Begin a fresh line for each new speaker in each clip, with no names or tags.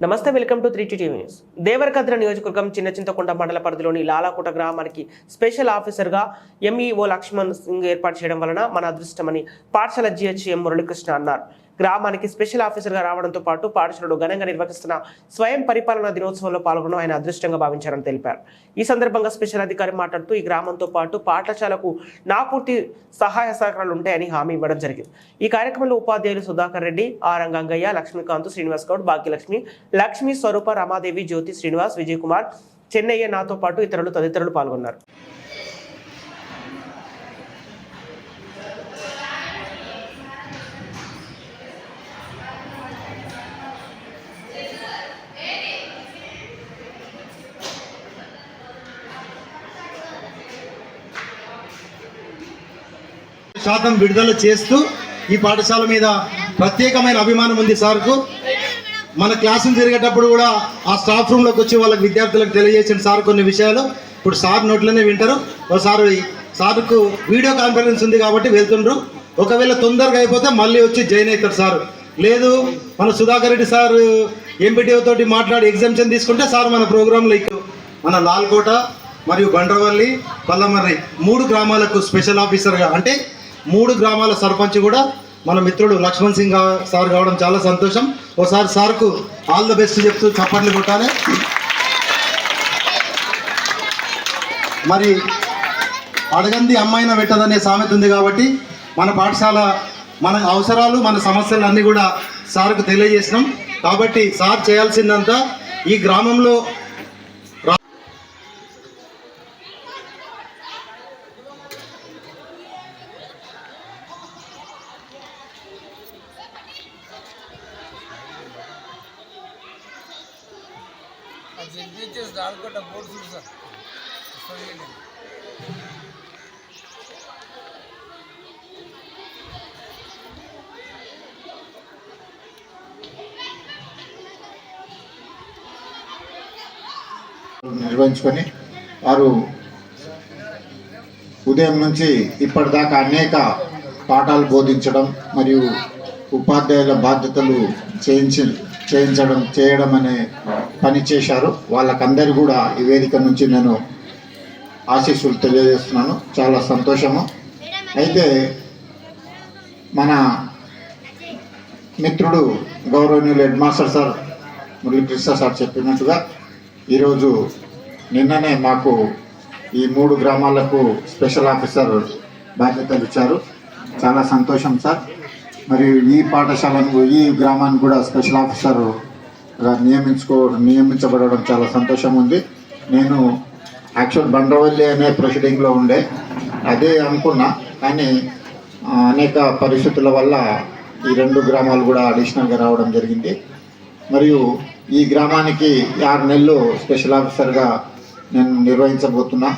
నమస్తే welcome to three TV news. Devarakadra నియోజకవర్గం చిన్న చింతకొండ మండల పరిధిలోని లాలాకోట గ్రామానికి స్పెషల్ ఆఫీసర్గా ఎంఈఓ లక్ష్మణ్ సింగ్ ఏర్పాటు చేయడం వలన మన అదృష్టమని పాఠశాల జిహెచ్ఎం మురళీకృష్ణ అన్నారు. గ్రామానికి స్పెషల్ ఆఫీసర్గా రావడంతో పాటు పాఠశాలలు ఘనంగా నిర్వహిస్తున్న స్వయం పరిపాలనా దినోత్సవంలో పాల్గొనడం ఆయన అదృష్టంగా భావించారని తెలిపారు. ఈ సందర్భంగా స్పెషల్ అధికారి మాట్లాడుతూ ఈ గ్రామంతో పాటు పాఠశాలకు నా పూర్తి సహాయ సహకారాలు ఉంటాయని హామీ ఇవ్వడం జరిగింది. ఈ కార్యక్రమంలో ఉపాధ్యాయులు సుధాకర్ రెడ్డి ఆ రంగంగయ్య లక్ష్మీకాంత్ శ్రీనివాస్ గౌడ్ భాగ్యలక్ష్మి లక్ష్మి స్వరూప రమాదేవి జ్యోతి శ్రీనివాస్ విజయ్ కుమార్ చెన్నయ్య నాతో పాటు ఇతరులు తదితరులు పాల్గొన్నారు.
శాతం విడుదల చేస్తూ ఈ పాఠశాల మీద ప్రత్యేకమైన అభిమానం ఉంది సార్కు. మన క్లాసులు జరిగేటప్పుడు కూడా ఆ స్టాఫ్ రూమ్లోకి వచ్చి వాళ్ళకి విద్యార్థులకు తెలియజేసిన సార్ కొన్ని విషయాలు. ఇప్పుడు సార్ నోట్లోనే వింటారు. ఒకసారి సార్కు వీడియో కాన్ఫరెన్స్ ఉంది కాబట్టి వెళ్తుండ్రు. ఒకవేళ తొందరగా అయిపోతే మళ్ళీ వచ్చి జాయిన్ అవుతారు సార్. లేదు మన సుధాకర్ రెడ్డి సార్ ఎంపీటీఓ తోటి మాట్లాడి ఎగ్జామ్షన్ తీసుకుంటే సార్ మన ప్రోగ్రాంలో మన లాల్కోట మరియు బండ్రవల్లి పల్లమర్రి మూడు గ్రామాలకు స్పెషల్ ఆఫీసర్గా అంటే మూడు గ్రామాల సర్పంచ్ కూడా మన మిత్రుడు లక్ష్మణ్ సింగ్ సార్ కావడం చాలా సంతోషం. ఒకసారి సార్కు ఆల్ ద బెస్ట్ చెప్తూ చప్పట్లు కొట్టాలి. మరి అడగంది అమ్మాయిన పెట్టదనే సామెత ఉంది కాబట్టి మన పాఠశాల మన అవసరాలు మన సమస్యలు అన్నీ కూడా సార్కు తెలియజేసినాం. కాబట్టి సార్ చేయాల్సిందంతా ఈ గ్రామంలో
అది బోర్డు
నిర్వహించుకొని వారు ఉదయం నుంచి ఇప్పటిదాకా అనేక పాఠాలు బోధించడం మరియు ఉపాధ్యాయుల బాధ్యతలు చేయించి చేయించడం చేయడం అనే పని చేశారు. వాళ్ళకందరూ కూడా ఈ వేదిక నుంచి నేను ఆశీస్సులు తెలియజేస్తున్నాను. చాలా సంతోషము. అయితే మన మిత్రుడు గౌరవనీయులు head master sir Muralikrishna sir చెప్పినట్టుగా ఈరోజు నిన్ననే మాకు ఈ మూడు గ్రామాలకు స్పెషల్ ఆఫీసర్ బాధ్యతలు ఇచ్చారు. చాలా సంతోషం సార్. మరియు ఈ పాఠశాలను ఈ గ్రామాన్ని కూడా స్పెషల్ ఆఫీసర్గా నియమించుకో నియమించబడడం చాలా సంతోషం ఉంది. నేను యాక్చువల్ బండ్రవల్లి అనే ప్రొసీడింగ్లో ఉండే. అదే అనుకున్నా కానీ అనేక పరిస్థితుల వల్ల ఈ రెండు గ్రామాలు కూడా అడిషనల్గా రావడం జరిగింది. మరియు ఈ గ్రామానికి ఆరు నెలలు స్పెషల్ ఆఫీసర్గా నేను నిర్వహించబోతున్నా.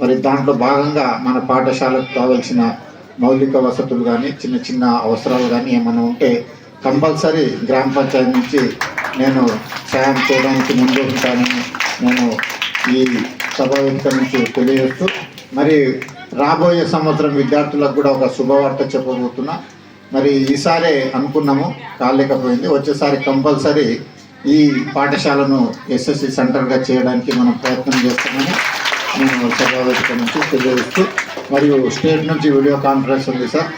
మరి దాంట్లో భాగంగా మన పాఠశాలకు కావలసిన మౌలిక వసతులు కానీ చిన్న చిన్న అవసరాలు కానీ ఏమైనా ఉంటే కంపల్సరీ గ్రామ పంచాయతీ నుంచి నేను సాయం చేయడానికి ముందు ఉంటానని నేను ఈ సభావేదిక నుంచి తెలియజేస్తూ మరి రాబోయే సంవత్సరం విద్యార్థులకు కూడా ఒక శుభవార్త చెప్పబోతున్నా. మరి ఈసారే అనుకున్నాము కాలేకపోయింది వచ్చేసారి కంపల్సరీ ఈ పాఠశాలను ఎస్ఎస్సి సెంటర్గా చేయడానికి మనం ప్రయత్నం చేస్తామని నేను సభావేదిక నుంచి తెలియజేస్తూ మరియు స్టేట్ నుంచి వీడియో కాన్ఫరెన్స్ ఉంది సార్.